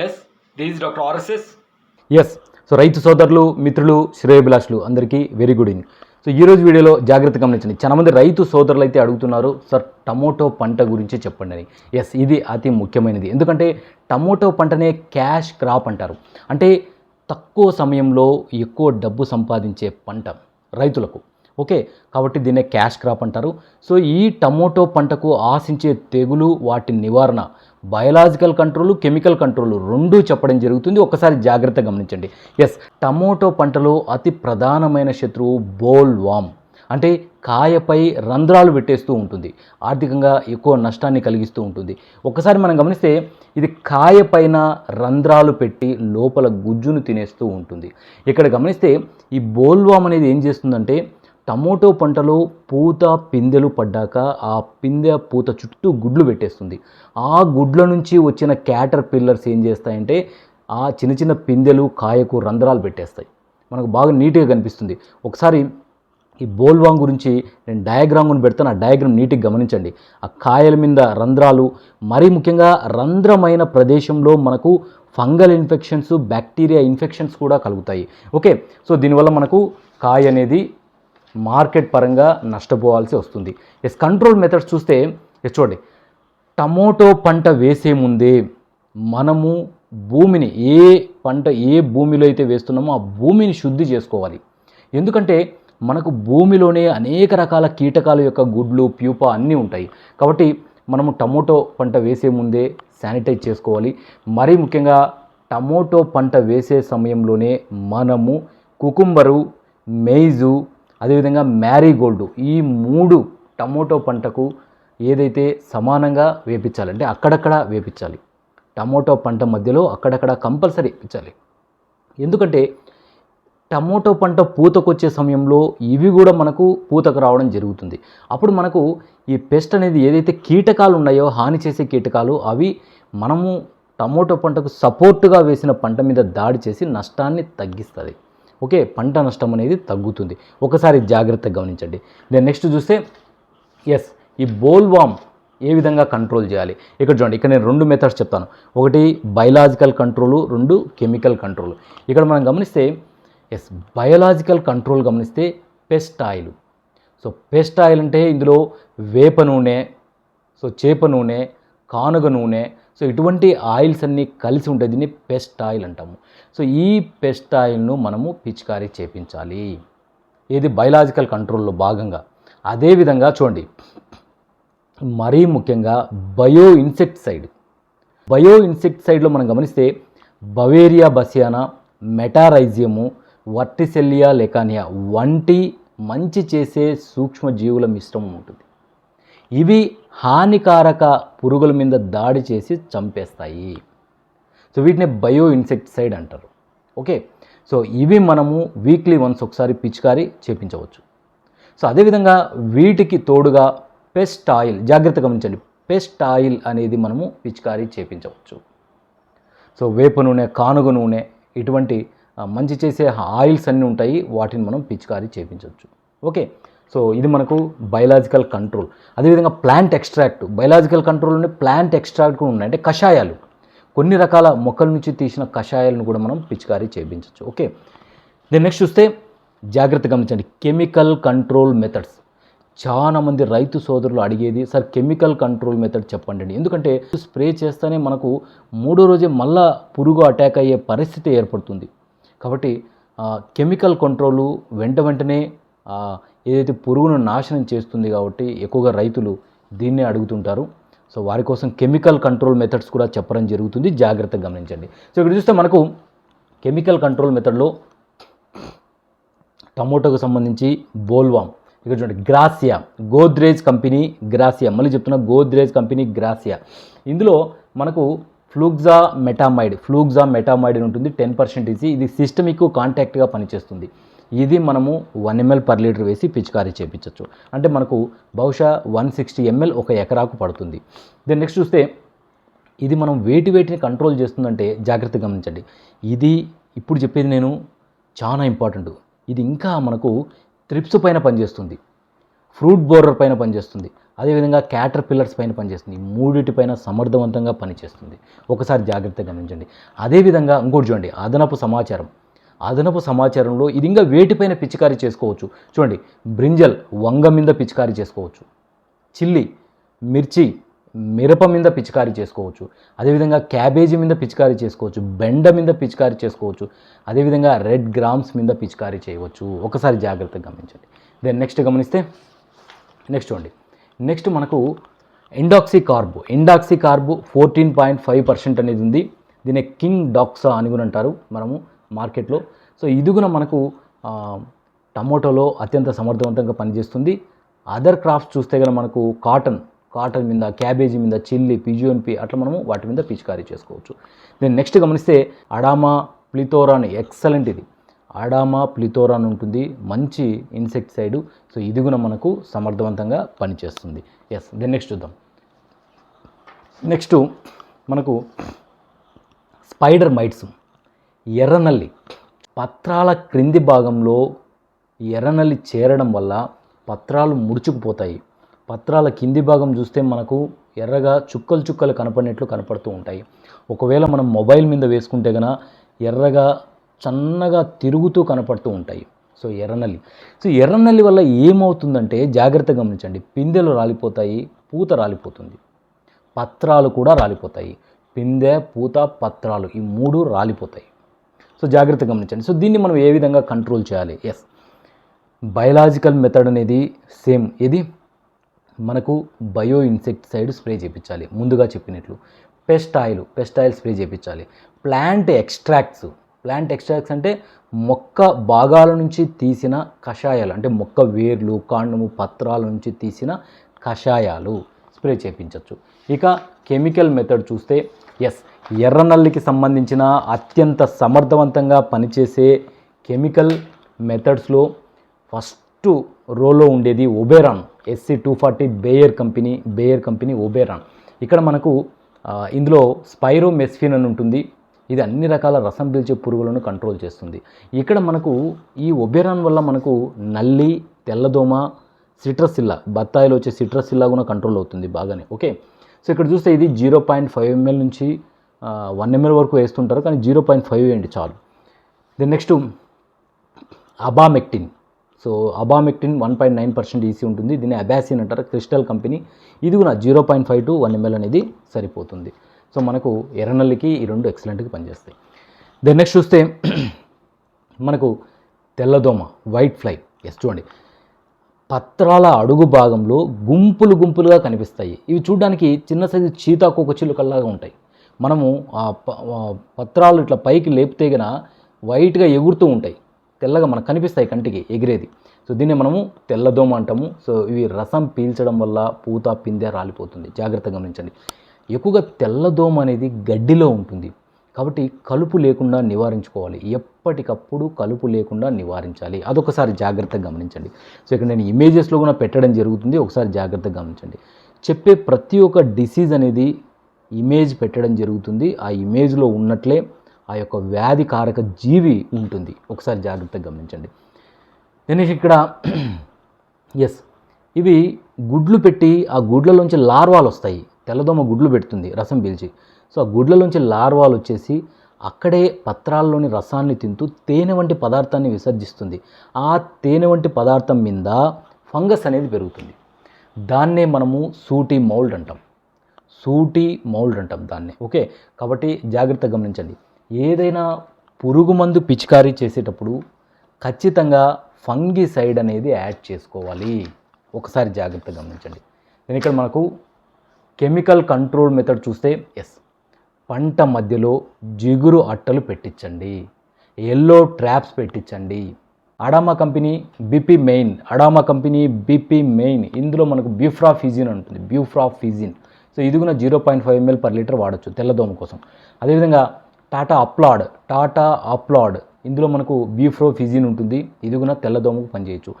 Yes these doctor RSS yes so రైతు సోదరులు మిత్రులు శ్రేయభిలాషులు అందరికీ వెరీ గుడ్ ఈవినింగ్ సో ఈరోజు వీడియోలో జాగ్రత్త గమనించండి. చాలామంది రైతు సోదరులు అయితే అడుగుతున్నారు సార్ టమోటో పంట గురించి చెప్పండి అని. ఎస్ ఇది అతి ముఖ్యమైనది. ఎందుకంటే టమోటో పంటనే క్యాష్ క్రాప్ అంటారు. అంటే తక్కువ సమయంలో ఎక్కువ డబ్బు సంపాదించే పంట రైతులకు. ఓకే కాబట్టి దీన్నే క్యాష్ క్రాప్ అంటారు. సో ఈ టమోటో పంటకు ఆశించే తెగులు వాటి నివారణ బయలాజికల్ కంట్రోల్ కెమికల్ కంట్రోల్ రెండూ చెప్పడం జరుగుతుంది. ఒకసారి జాగ్రత్త గమనించండి. ఎస్ టమోటో పంటలో అతి ప్రధానమైన శత్రువు బోల్ వామ్. అంటే కాయపై రంధ్రాలు పెట్టేస్తూ ఉంటుంది. ఆర్థికంగా ఎక్కువ నష్టాన్ని కలిగిస్తూ ఉంటుంది. ఒకసారి మనం గమనిస్తే ఇది కాయపైన రంధ్రాలు పెట్టి లోపల గుజ్జును తినేస్తూ ఉంటుంది. ఇక్కడ గమనిస్తే ఈ బోల్వామ్ అనేది ఏం చేస్తుందంటే టమోటో పంటలో పూత పిందెలు పడ్డాక ఆ పిందె పూత చుట్టూ గుడ్లు పెట్టేస్తుంది. ఆ గుడ్ల నుంచి వచ్చిన క్యాటర్ పిల్లర్స్ ఏం చేస్తాయంటే ఆ చిన్న చిన్న పిందెలు కాయకు రంధ్రాలు పెట్టేస్తాయి. మనకు బాగా నీట్గా కనిపిస్తుంది. ఒకసారి ఈ బోల్వాంగ్ గురించి నేను డయాగ్రామ్ను పెడతాను. ఆ డయాగ్రామ్ నీట్గా గమనించండి. ఆ కాయల మీద రంధ్రాలు మరీ ముఖ్యంగా రంధ్రమైన ప్రదేశంలో మనకు ఫంగల్ ఇన్ఫెక్షన్స్ బ్యాక్టీరియా ఇన్ఫెక్షన్స్ కూడా కలుగుతాయి. ఓకే సో దీనివల్ల మనకు కాయ అనేది మార్కెట్ పరంగా నష్టపోవాల్సి వస్తుంది. ఎస్ కంట్రోల్ మెథడ్స్ చూస్తే ఎస్ చూడండి. టమోటో పంట వేసే ముందే మనము భూమిని ఏ పంట ఏ భూమిలో అయితే వేస్తున్నామో ఆ భూమిని శుద్ధి చేసుకోవాలి. ఎందుకంటే మనకు భూమిలోనే అనేక రకాల కీటకాల యొక్క గుడ్లు ప్యూప అన్నీ ఉంటాయి. కాబట్టి మనము టమోటో పంట వేసే ముందే శానిటైజ్ చేసుకోవాలి. మరీ ముఖ్యంగా టమోటో పంట వేసే సమయంలోనే మనము కుకుంబరు మెయిజు అదేవిధంగా మ్యారీగోల్డ్ ఈ మూడు టమోటో పంటకు ఏదైతే సమానంగా వేపించాలి అంటే అక్కడక్కడ వేపించాలి టమోటో పంట మధ్యలో అక్కడక్కడ కంపల్సరీ వేపించాలి. ఎందుకంటే టమోటో పంట పూతకొచ్చే సమయంలో ఇవి కూడా మనకు పూతకు రావడం జరుగుతుంది. అప్పుడు మనకు ఈ పెస్ట్ అనేది ఏదైతే కీటకాలు ఉన్నాయో హాని చేసే కీటకాలు అవి మనము టమోటో పంటకు సపోర్టుగా వేసిన పంట మీద దాడి చేసి నష్టాన్ని తగ్గిస్తుంది ఓకే పంట నష్టం అనేది తగ్గుతుంది. ఒకసారి జాగ్రత్తగా గమనించండి. దెన్ నెక్స్ట్ చూస్తే ఎస్ ఈ బోల్వామ్ ఏ విధంగా కంట్రోల్ చేయాలి? ఇక్కడ చూడండి ఇక్కడ నేను రెండు మెథడ్స్ చెప్తాను. ఒకటి బయలాజికల్ కంట్రోలు రెండు కెమికల్ కంట్రోల్ ఇక్కడ మనం గమనిస్తే ఎస్ బయలాజికల్ కంట్రోల్ గమనిస్తే pest oil so pest oil అంటే ఇందులో వేప నూనె సో చేప నూనె కానుగ నూనె. సో ఇటువంటి ఆయిల్స్ అన్నీ కలిసి ఉంటాయి దీన్ని పెస్ట్ ఆయిల్ అంటాము. సో ఈ పెస్ట్ ఆయిల్ను మనము పిచికారీ చేపించాలి. ఇది బయలాజికల్ కంట్రోల్లో భాగంగా. అదేవిధంగా చూడండి. మరీ ముఖ్యంగా బయో ఇన్సెక్టిసైడ్. బయో ఇన్సెక్టిసైడ్లో మనం గమనిస్తే బవేరియా బసియానా మెటారైజియము వర్టిసెల్లియా లెకానియా వంటి మంచి చేసే సూక్ష్మజీవుల మిశ్రమం ఉంటుంది. ఇవి హానికారక పురుగుల మీద దాడి చేసి చంపేస్తాయి. సో వీటిని బయో ఇన్సెక్టిసైడ్ అంటారు. ఓకే? సో ఇవి మనము వీక్లీ వన్స్ ఒకసారి పిచికారీ చేపించవచ్చు. సో అదేవిధంగా వీటికి తోడుగా పెస్ట్ ఆయిల్ జాగ్రత్త గమనించండి. పెస్ట్ ఆయిల్ అనేది మనము పిచికారీ చేపించవచ్చు. సో వేప నూనె కానుగ నూనె ఇటువంటి మంచి చేసే ఆయిల్స్ అన్నీ ఉంటాయి. వాటిని మనం పిచికారీ చేపించవచ్చు. ఓకే? సో ఇది మనకు బయలాజికల్ కంట్రోల్ అదేవిధంగా ప్లాంట్ ఎక్స్ట్రాక్ట్ బయలాజికల్ కంట్రోల్ కంట్రోల్లోనే ప్లాంట్ ఎక్స్ట్రాక్ట్ కూడా ఉన్నాయి. అంటే కషాయాలు. కొన్ని రకాల మొక్కల నుంచి తీసిన కషాయాలను కూడా మనం పిచికారీ చేయించవచ్చు. ఓకే దెన్ నెక్స్ట్ చూస్తే జాగ్రత్త గమనించండి. కెమికల్ కంట్రోల్ మెథడ్స్ చాలా మంది రైతు సోదరులు అడిగేది సార్ కెమికల్ కంట్రోల్ మెథడ్ చెప్పండి ఎందుకంటే స్ప్రే చేస్తేనే మనకు మూడో రోజే మళ్ళా పురుగు అటాక్ అయ్యే పరిస్థితి ఏర్పడుతుంది. కాబట్టి కెమికల్ కంట్రోలు వెంట వెంటనే ఏదైతే పురుగును నాశనం చేస్తుంది కాబట్టి ఎక్కువగా రైతులు దీన్నే అడుగుతుంటారు. సో వారి కోసం కెమికల్ కంట్రోల్ మెథడ్స్ కూడా చెప్పడం జరుగుతుంది. జాగ్రత్తగా గమనించండి. సో ఇక్కడ చూస్తే మనకు కెమికల్ కంట్రోల్ మెథడ్లో టమోటోకు సంబంధించి బోల్వామ్ ఇక్కడ చూడండి గ్రాసియా గోద్రేజ్ కంపెనీ గ్రాసియా మళ్ళీ చెప్తున్నా గోద్రేజ్ కంపెనీ గ్రాసియా. ఇందులో మనకు ఫ్లూగ్జా మెటామైడ్ ఫ్లూగ్జా మెటామైడ్ ఉంటుంది టెన్ పర్సెంట్ ఇసి ఇది సిస్టమిక్ కాంటాక్ట్గా పనిచేస్తుంది. ఇది మనము వన్ ఎంఎల్ పర్ లీటర్ వేసి పిచికారీ చేపించవచ్చు అంటే మనకు బహుశా వన్ సిక్స్టీ ఎంఎల్ ఒక ఎకరాకు పడుతుంది. దెన్ నెక్స్ట్ చూస్తే ఇది మనం వేటి వేటిని కంట్రోల్ చేస్తుందంటే జాగ్రత్త గమనించండి. ఇది ఇప్పుడు చెప్పేది నేను చాలా ఇంపార్టెంట్ ఇది ఇంకా మనకు త్రిప్స్ పైన పనిచేస్తుంది. ఫ్రూట్ బోర్డర్ పైన పనిచేస్తుంది. అదేవిధంగా క్యాటర్ పిల్లర్స్ పైన పనిచేస్తుంది. మూడిటి మూడిటిపైన సమర్థవంతంగా పనిచేస్తుంది. ఒకసారి జాగ్రత్తగా గమనించండి. అదేవిధంగా ఇంకోటి చూడండి. అదనపు సమాచారం. అదనపు సమాచారంలో ఇది ఇంకా వేటిపైన పిచికారీ చేసుకోవచ్చు. చూడండి బ్రింజల్ వంగ మీద పిచికారీ చేసుకోవచ్చు. చిల్లి మిర్చి మిరప మీద పిచికారీ చేసుకోవచ్చు. అదేవిధంగా క్యాబేజీ మీద పిచికారీ చేసుకోవచ్చు. బెండ మీద పిచికారీ చేసుకోవచ్చు. అదేవిధంగా రెడ్ గ్రామ్స్ మీద పిచికారీ చేయవచ్చు. ఒకసారి జాగ్రత్తగా గమనించండి. దెన్ నెక్స్ట్ గమనిస్తే నెక్స్ట్ చూడండి. నెక్స్ట్ మనకు indoxacarb indoxacarb fourteen point five percent అనేది ఉంది. దీన్ని కింగ్ డాక్సా అని కూడా అంటారు. మనము మార్కెట్లో. సో ఇది కూడా మనకు టమోటోలో అత్యంత సమర్థవంతంగా పనిచేస్తుంది. అదర్ క్రాప్స్ చూస్తే కనుక మనకు కాటన్ కాటన్ మీద క్యాబేజీ మీద చిల్లీ పిజియోన్పి అట్లా మనము వాటి మీద పిచికారీ చేసుకోవచ్చు. నేను నెక్స్ట్ గమనిస్తే అడామా ప్లితోరాన్ ఎక్సలెంట్ ఇది. అడామా ప్లితోరాన్ ఉంటుంది. మంచి ఇన్సెక్టిసైడ్ సో ఇది కూడా మనకు సమర్థవంతంగా పనిచేస్తుంది. ఎస్ దెన్ నెక్స్ట్ చూద్దాం. నెక్స్ట్ మనకు స్పైడర్ మైట్స్. ఎర్రనల్లి. పత్రాల క్రింది భాగంలో ఎర్రనల్లి చేరడం వల్ల పత్రాలు ముడుచుకుపోతాయి. పత్రాల కింది భాగం చూస్తే మనకు ఎర్రగా చుక్కలు చుక్కలు కనపడినట్లు కనపడుతూ ఉంటాయి. ఒకవేళ మనం మొబైల్ మీద వేసుకుంటే గన ఎర్రగా సన్నగా తిరుగుతూ కనపడుతూ ఉంటాయి. సో ఎర్రనల్లి. సో ఎర్రనల్లి వల్ల ఏమవుతుందంటే జాగ్రత్త గమనించండి. పిందెలు రాలిపోతాయి పూత రాలిపోతుంది. పత్రాలు కూడా రాలిపోతాయి. పిందె పూత పత్రాలు ఈ మూడు రాలిపోతాయి. సో జాగ్రత్త గమనించండి. సో దీన్ని మనం ఏ విధంగా కంట్రోల్ చేయాలి? ఎస్ బయలాజికల్ మెథడ్ అనేది సేమ్ ఇది మనకు బయో ఇన్సెక్టిసైడ్ స్ప్రే చేయించాలి ముందుగా చెప్పినట్లు. Pest oil pest oil spray చేయించాలి ప్లాంట్ ఎక్స్ట్రాక్ట్స్ ప్లాంట్ ఎక్స్ట్రాక్ట్స్ అంటే మొక్క భాగాల నుంచి తీసిన కషాయాలు. అంటే మొక్క వేర్లు కాండము పత్రాల నుంచి తీసిన కషాయాలు స్ప్రే చేయించవచ్చు ఇక కెమికల్ మెథడ్ చూస్తే ఎస్ ఎర్రనల్లికి సంబంధించిన అత్యంత సమర్థవంతంగా పనిచేసే కెమికల్ మెథడ్స్లో ఫస్ట్ రోలో ఉండేది Oberon SC two forty Bayer company Bayer company Oberon. ఇక్కడ మనకు ఇందులో స్పైరో మెస్ఫిన్ అని ఉంటుంది. ఇది అన్ని రకాల రసం పీల్చే పురుగులను కంట్రోల్ చేస్తుంది. ఇక్కడ మనకు ఈ ఒబేరాన్ వల్ల మనకు నల్లి తెల్లదోమ సిట్రసిల్లా బత్తాయిలో వచ్చే సిట్రసిల్లా కూడా కంట్రోల్ అవుతుంది బాగానే ఓకే? సో ఇక్కడ చూస్తే ఇది జీరో పాయింట్ ఫైవ్ ఎంఎల్ నుంచి వన్ ఎంఎల్ వరకు వేస్తుంటారు కానీ జీరో పాయింట్ ఫైవ్ వేయండి చాలు. Then next abamectin so abamectin one point nine percent EC ఉంటుంది. దీన్ని అబాసిన్ అంటారు క్రిస్టల్ కంపెనీ ఇది కూడా zero point five to one ML అనేది సరిపోతుంది. సో మనకు ఎర్రనల్లికి ఈ రెండు ఎక్సలెంట్గా పనిచేస్తాయి. దెన్ నెక్స్ట్ చూస్తే మనకు తెల్లదోమ వైట్ ఫ్లై ఎస్ చూడండి. పత్రాల అడుగు భాగంలో గుంపులు గుంపులుగా కనిపిస్తాయి. ఇవి చూడడానికి చిన్న సైజు చీతాకోక చిలుకల్లాగా ఉంటాయి. మనము ఆ ప- పత్రాలు ఇట్లా పైకి లేపితే గన వైట్గా ఎగురుతూ ఉంటాయి. తెల్లగా మనకు కనిపిస్తాయి కంటికి ఎగిరేది. సో దీన్ని మనము తెల్లదోమ అంటాము. సో ఇవి రసం పీల్చడం వల్ల పూత పిందె రాలిపోతుంది. జాగ్రత్తగా గమనించండి. ఎక్కువగా తెల్లదోమ అనేది గడ్డిలో ఉంటుంది. కాబట్టి కలుపు లేకుండా నివారించుకోవాలి. ఎప్పటికప్పుడు కలుపు లేకుండా నివారించాలి. అదొకసారి జాగ్రత్తగా గమనించండి. సో ఇక్కడ నేను ఇమేజెస్లో కూడా పెట్టడం జరుగుతుంది. ఒకసారి జాగ్రత్తగా గమనించండి. చెప్పే ప్రతి ఒక్క డిసీజ్ అనేది ఇమేజ్ పెట్టడం జరుగుతుంది. ఆ ఇమేజ్లో ఉన్నట్లే ఆ యొక్క వ్యాధికారక జీవి ఉంటుంది. ఒకసారి జాగ్రత్తగా గమనించండి. నేను ఇక్కడ ఎస్ ఇవి గుడ్లు పెట్టి ఆ గుడ్లలోంచి లార్వాలు వస్తాయి. తెల్లదోమ గుడ్లు పెడుతుంది రసం పీల్చి. సో ఆ గుడ్లలోంచి లార్వాలు వచ్చేసి అక్కడే పత్రాల్లోని రసాన్ని తింటూ తేనె వంటి పదార్థాన్ని విసర్జిస్తుంది. ఆ తేనె వంటి పదార్థం మీద ఫంగస్ అనేది పెరుగుతుంది. దాన్నే మనము సూటి మౌల్డ్ అంటాం. సూటి మౌల్డ్ అంటాం దాన్ని. ఓకే? కాబట్టి జాగ్రత్త గమనించండి. ఏదైనా పురుగు మందు పిచికారీ చేసేటప్పుడు ఖచ్చితంగా ఫంగిసైడ్ అనేది యాడ్ చేసుకోవాలి. ఒకసారి జాగ్రత్త గమనించండి. నేను ఇక్కడ మనకు కెమికల్ కంట్రోల్ మెథడ్ చూస్తే ఎస్ పంట మధ్యలో జిగురు అట్టలు పెట్టించండి. Yellow traps పెట్టించండి. Adama company BP main Adama company BP main ఇందులో మనకు బ్యూఫ్రాఫిజిన్ ఉంటుంది. బ్యూఫ్రాఫిజిన్ సో ఇది కూడా zero point five ML per litre వాడచ్చు తెల్లదోమ కోసం. అదేవిధంగా టాటా అప్లాడ్ టాటా అప్లాడ్ ఇందులో మనకు బ్యూఫ్రోఫిజిన్ ఉంటుంది ఇది కూడా తెల్లదోమకు పనిచేయచ్చు.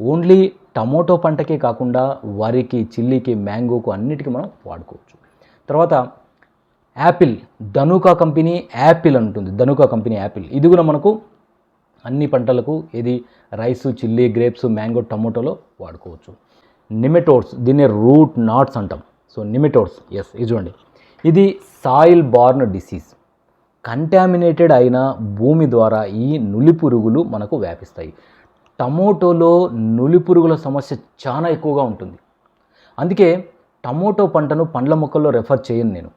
ఓన్లీ టమోటో పంటకే కాకుండా వరికి చిల్లీకి మ్యాంగోకు అన్నిటికీ మనం వాడుకోవచ్చు. తర్వాత యాపిల్ ధనుకా కంపెనీ యాపిల్ అని ఉంటుంది ధనుకా కంపెనీ యాపిల్. ఇది కూడా మనకు అన్ని పంటలకు ఇది రైసు చిల్లీ గ్రేప్స్ మ్యాంగో టమోటోలో వాడుకోవచ్చు. నిమెటోడ్స్ దీన్ని రూట్ నాట్స్ అంటాం. సో నిమిటోడ్స్ ఎస్ ఇది చూడండి. ఇది సాయిల్ బార్న్ డిసీజ్. కంటామినేటెడ్ అయిన భూమి ద్వారా ఈ నులి పురుగులు మనకు వ్యాపిస్తాయి. టమోటోలో నులి పురుగుల సమస్య చాలా ఎక్కువగా ఉంటుంది. అందుకే టమోటో పంటను పండ్ల మొక్కల్లో రెఫర్ చేయను నేను.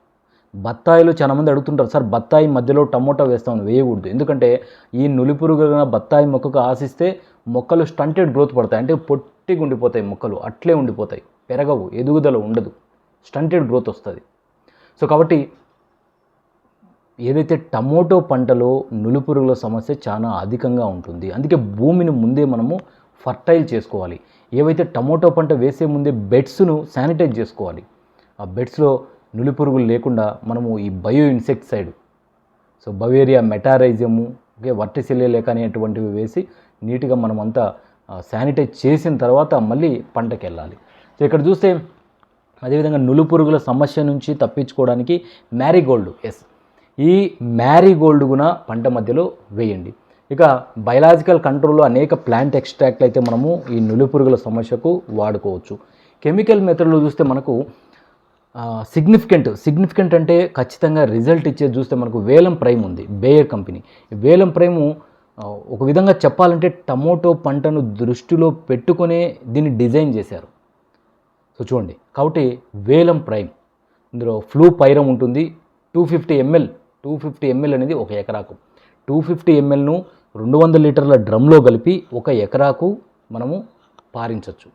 బత్తాయిలు చాలా మంది అడుగుతుంటారు సార్ బత్తాయి మధ్యలో టమోటా వేస్తామని వేయకూడదు. ఎందుకంటే ఈ నులి పురుగుల బత్తాయి మొక్కకు ఆశిస్తే మొక్కలు స్టంటెడ్ గ్రోత్ పడతాయి. అంటే పొట్టిగా ఉండిపోతాయి మొక్కలు అట్లే ఉండిపోతాయి పెరగవు ఎదుగుదల ఉండదు. స్టంటెడ్ గ్రోత్ వస్తుంది. సో కాబట్టి ఏదైతే టమోటో పంటలో నులిపురుగుల సమస్య చాలా అధికంగా ఉంటుంది అందుకే భూమిని ముందే మనము ఫర్టైల్ చేసుకోవాలి. ఏవైతే టమోటో పంట వేసే ముందే బెడ్స్ను శానిటైజ్ చేసుకోవాలి. ఆ బెడ్స్లో నులిపురుగులు లేకుండా మనము ఈ bio insecticide so Beauveria Metarhizium okay Verticillium లేక అనేటువంటివి వేసి నీట్గా మనమంతా శానిటైజ్ చేసిన తర్వాత మళ్ళీ పంటకి వెళ్ళాలి సో ఇక్కడ చూస్తే అదేవిధంగా నులుపురుగుల సమస్య నుంచి తప్పించుకోవడానికి మ్యారీగోల్డ్ ఎస్. ఈ మ్యారీగోల్డ్ గుణ పంట మధ్యలో వేయండి. ఇక బయలాజికల్ కంట్రోల్లో అనేక ప్లాంట్ ఎక్స్ట్రాక్ట్లు అయితే మనము ఈ నులిపురుగుల సమస్యకు వాడుకోవచ్చు. కెమికల్ మెథడ్లో చూస్తే మనకు సిగ్నిఫికెంట్ సిగ్నిఫికెంట్ అంటే ఖచ్చితంగా రిజల్ట్ ఇచ్చేది చూస్తే మనకు వేలం ప్రైమ్ ఉంది బేయర్ కంపెనీ. వేలం ప్రైము ఒక విధంగా చెప్పాలంటే టమోటో పంటను దృష్టిలో పెట్టుకునే దీన్ని డిజైన్ చేశారు. సో చూడండి కాబట్టి వేలం ప్రైమ్. ఇందులో ఫ్లూ పైరం ఉంటుంది. Two fifty ML two fifty ML అనేది ఒక ఎకరాకు. టూ ఫిఫ్టీ ఎంఎల్ను రెండు వందల లీటర్ల డ్రమ్లో కలిపి ఒక ఎకరాకు మనము పారించవచ్చు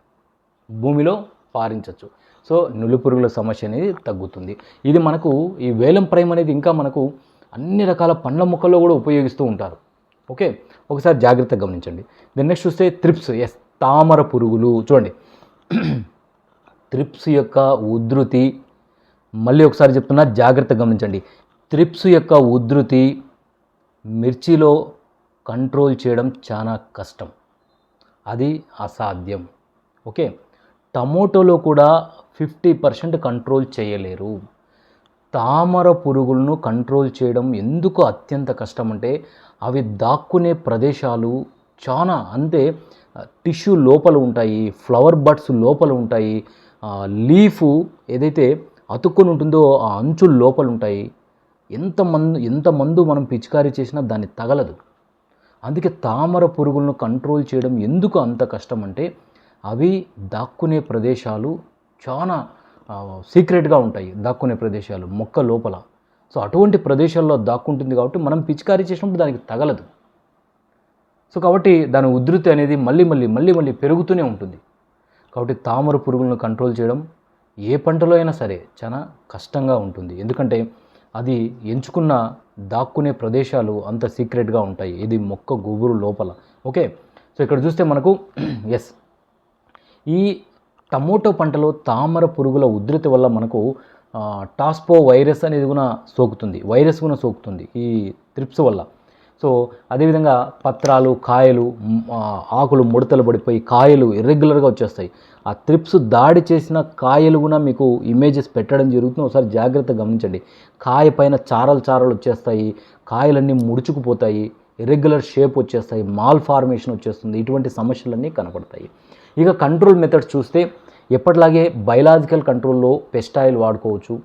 భూమిలో పారించవచ్చు సో నులిపురుగుల సమస్య అనేది తగ్గుతుంది. ఇది మనకు ఈ వేలం ప్రైమ్ అనేది ఇంకా మనకు అన్ని రకాల పండ్ల మొక్కల్లో కూడా ఉపయోగిస్తూ ఉంటారు. ఓకే? ఒకసారి జాగ్రత్తగా గమనించండి. దెన్ నెక్స్ట్ చూస్తే త్రిప్స్ ఎస్ తామర పురుగులు. చూడండి. త్రిప్స్ యొక్క ఉధృతి మళ్ళీ ఒకసారి చెప్తున్నా జాగ్రత్త గమనించండి. త్రిప్స్ యొక్క ఉధృతి మిర్చిలో కంట్రోల్ చేయడం చాలా కష్టం. అది అసాధ్యం. ఓకే? టమోటోలో కూడా ఫిఫ్టీ పర్సెంట్ కంట్రోల్ చేయలేరు. తామర పురుగులను కంట్రోల్ చేయడం ఎందుకు అత్యంత కష్టం అంటే అవి దాక్కునే ప్రదేశాలు చాలా అంతే టిష్యూ లోపల ఉంటాయి ఫ్లవర్ బడ్స్ లోపల ఉంటాయి లీఫ్ ఏదైతే అతుక్కొని ఉంటుందో ఆ అంచు లోపల ఉంటాయి ఎంత మందు ఎంత మందు మనం పిచికారీ చేసినా దాన్ని తగలదు. అందుకే తామర పురుగులను కంట్రోల్ చేయడం ఎందుకు అంత కష్టం అంటే అవి దాక్కునే ప్రదేశాలు చాలా సీక్రెట్గా ఉంటాయి దాక్కునే ప్రదేశాలు మొక్క లోపల. సో అటువంటి ప్రదేశాల్లో దాక్కుంటుంది కాబట్టి మనం పిచికారీ చేసినప్పుడు దానికి తగలదు. సో కాబట్టి దాని ఉధృతి అనేది మళ్ళీ మళ్ళీ మళ్ళీ మళ్ళీ పెరుగుతూనే ఉంటుంది. కాబట్టి తామర పురుగులను కంట్రోల్ చేయడం ఏ పంటలో అయినా సరే చాలా కష్టంగా ఉంటుంది. ఎందుకంటే అది ఎంచుకున్న దాక్కునే ప్రదేశాలు అంత సీక్రెట్గా ఉంటాయి. ఇది మొక్క గుబురు లోపల. ఓకే? సో ఇక్కడ చూస్తే మనకు ఎస్ ఈ టమోటో పంటలో తామర పురుగుల ఉధృతి వల్ల మనకు టాస్పో వైరస్ అనేది కూడా సోకుతుంది. వైరస్ కూడా సోకుతుంది ఈ త్రిప్స్ వల్ల. సో అదేవిధంగా పత్రాలు కాయలు ఆకులు ముడతలు పడిపోయి కాయలు ఇర్రెగ్యులర్గా వచ్చేస్తాయి. ఆ త్రిప్స్ దాడి చేసిన కాయలు కూడా మీకు ఇమేజెస్ పెట్టడం జరుగుతుంది. ఒకసారి జాగ్రత్తగా గమనించండి. కాయ పైన చారలు చారలు వచ్చేస్తాయి. కాయలన్నీ ముడుచుకుపోతాయి. ఇర్రెగ్యులర్ షేప్ వచ్చేస్తాయి. మాల్ ఫార్మేషన్ వచ్చేస్తుంది. ఇటువంటి సమస్యలన్నీ కనపడతాయి. ఇక కంట్రోల్ మెథడ్స్ చూస్తే ఎప్పటిలాగే బయలాజికల్ కంట్రోల్లో పెస్టాయిల్ వాడుకోవచ్చు.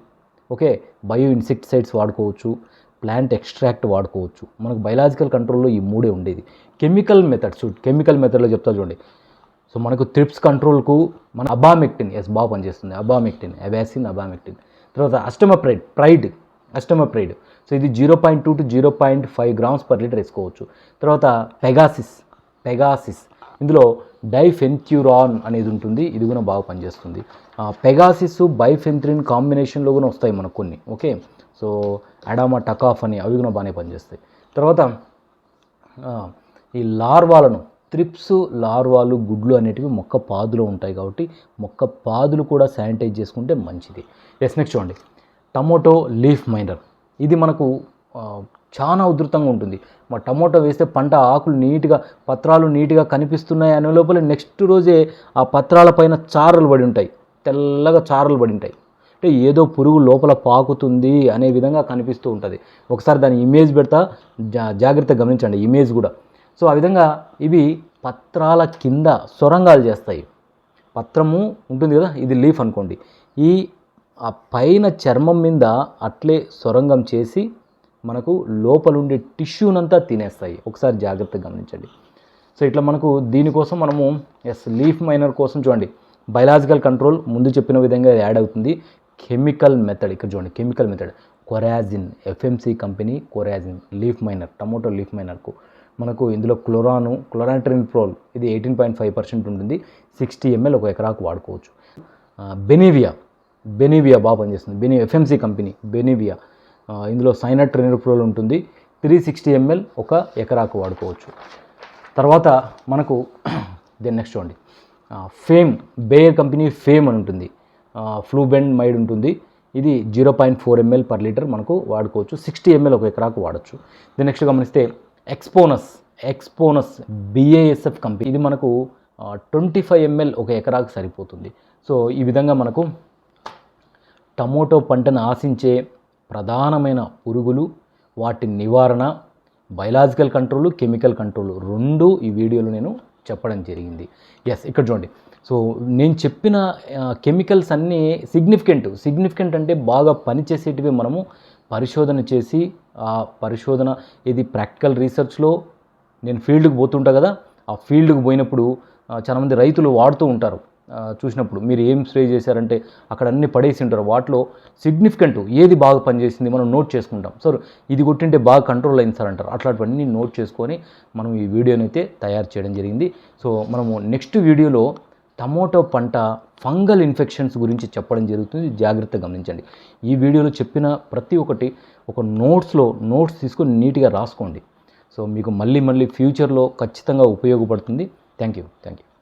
ఓకే? బయో ఇన్సెక్టిసైడ్స్ వాడుకోవచ్చు. ప్లాంట్ ఎక్స్ట్రాక్ట్ వాడుకోవచ్చు. మనకు బయలాజికల్ కంట్రోల్లో ఈ మూడే ఉండేది. కెమికల్ మెథడ్స్ కెమికల్ మెథడ్లో చెప్తా చూడండి. సో మనకు త్రిప్స్ కంట్రోల్కు మన అబామెక్టిన్ ఎస్ బాగా పనిచేస్తుంది. Abamectin Avasin abamectin. తర్వాత అస్టమప్రైడ్ ప్రైడ్ అస్టమప్రైడ్ సో ఇది zero point two to zero point five grams per litre వేసుకోవచ్చు. తర్వాత పెగాసిస్ పెగాసిస్. ఇందులో డైఫెన్థ్యూరాన్ అనేది ఉంటుంది. ఇది కూడా బాగా పనిచేస్తుంది. పెగాసిస్ బైఫెంత్రిన్ కాంబినేషన్లో కూడా వస్తాయి మనకు కొన్ని. ఓకే? సో అడామా టకాఫ్ అని అవి కూడా బాగానే పనిచేస్తాయి. తర్వాత ఈ లార్వాలను త్రిప్స్ లార్వాలు గుడ్లు అనేటివి మొక్క పాదులో ఉంటాయి కాబట్టి మొక్క పాదులు కూడా శానిటైజ్ చేసుకుంటే మంచిది. ఎస్ నెక్స్ట్ చూడండి. Tomato leaf miner. ఇది మనకు చాలా ఉధృతంగా ఉంటుంది. మా టమోటో వేస్తే పంట ఆకులు నీట్గా పత్రాలు నీట్గా కనిపిస్తున్నాయి అనే లోపల నెక్స్ట్ రోజే ఆ పత్రాల పైన చారలు పడి ఉంటాయి. తెల్లగా చారలు పడి ఉంటాయి. అంటే ఏదో పురుగు లోపల పాకుతుంది అనే విధంగా కనిపిస్తూ ఉంటుంది. ఒకసారి దాని ఇమేజ్ పెడతా జా జాగ్రత్తగా గమనించండి ఇమేజ్ కూడా. సో ఆ విధంగా ఇవి పత్రాల కింద సొరంగాలు చేస్తాయి. పత్రము ఉంటుంది కదా ఇది లీఫ్ అనుకోండి. ఈ ఆ పైన చర్మం మీద అట్లే సొరంగం చేసి మనకు లోపలుండే టిష్యూనంతా తినేస్తాయి. ఒకసారి జాగ్రత్తగా గమనించండి. సో ఇట్లా మనకు దీనికోసం మనము ఎస్ లీఫ్ మైనర్ కోసం చూడండి. బయలాజికల్ కంట్రోల్ ముందు చెప్పిన విధంగా యాడ్ అవుతుంది. కెమికల్ మెథడ్ ఇక్కడ చూడండి chemical method Coragen FMC company Coragen leaf miner tomato leaf మైనర్కు మనకు ఇందులో క్లోరాను క్లోరాంట్రిన్ప్రోల్ ఇది ఎయిటీన్ పాయింట్ ఫైవ్ పర్సెంట్ ఉంటుంది. సిక్స్టీ ఎంఎల్ ఒక ఎకరాకు వాడుకోవచ్చు. బెనీవియా బెనీవియా బాగా పనిచేస్తుంది. బెనీ ఎఫ్ఎంసి కంపెనీ బెనీవియా ఆ, ఇందులో సైనట్రినిప్రోల్ ఉంటుంది. త్రీ సిక్స్టీ ఎంఎల్ ఒక ఎకరాకు వాడుకోవచ్చు. తర్వాత మనకు దెన్ నెక్స్ట్ చూడండి. ఫేమ్ బేయర్ కంపెనీ ఫేమ్ అని ఉంటుంది. ఫ్లూబెండ్ మైడ్ ఉంటుంది. ఇది zero point four ML per litre మనకు వాడుకోవచ్చు. సిక్స్టీ ఎంఎల్ ఒక ఎకరాకు వాడచ్చు. దీని నెక్స్ట్ గమనిస్తే ఎక్స్పోనస్ ఎక్స్పోనస్ బిఏఎస్ఎఫ్ కంపెనీ. ఇది మనకు ట్వంటీ ఫైవ్ ఎంఎల్ ఒక ఎకరాకు సరిపోతుంది. సో ఈ విధంగా మనకు టమోటో పంటను ఆశించే ప్రధానమైన పురుగులు వాటి నివారణ బయలాజికల్ కంట్రోల్ కెమికల్ కంట్రోల్ రెండు ఈ వీడియోలో నేను చెప్పడం జరిగింది. ఎస్ ఇక్కడ చూడండి. సో నేను చెప్పిన కెమికల్స్ అన్నీ సిగ్నిఫికెంట్. సిగ్నిఫికెంట్ అంటే బాగా పనిచేసేటివి మనము పరిశోధన చేసి ఆ పరిశోధన ఇది ప్రాక్టికల్ రీసెర్చ్లో నేను ఫీల్డ్కి పోతుంటా కదా ఆ ఫీల్డ్కి పోయినప్పుడు చాలామంది రైతులు వాడుతూ ఉంటారు. చూసినప్పుడు మీరు ఏం స్ప్రే చేశారంటే అక్కడ అన్ని పడేసి ఉంటారు. వాటిలో సిగ్నిఫికెంట్ ఏది బాగా పనిచేసింది మనం నోట్ చేసుకుంటాం. సార్ ఇది కొట్టింటే బాగా కంట్రోల్ అయింది సార్ అంటారు. అట్లాంటివన్నీ నోట్ చేసుకొని మనం ఈ వీడియోని అయితే తయారు చేయడం జరిగింది. సో మనము నెక్స్ట్ వీడియోలో టమోటో పంట ఫంగల్ ఇన్ఫెక్షన్స్ గురించి చెప్పడం జరుగుతుంది. జాగ్రత్తగా గమనించండి. ఈ వీడియోలో చెప్పిన ప్రతి ఒక్కటి ఒక నోట్స్లో నోట్స్ తీసుకొని నీట్గా రాసుకోండి. సో మీకు మళ్ళీ మళ్ళీ ఫ్యూచర్లో ఖచ్చితంగా ఉపయోగపడుతుంది. Thank you. Thank you.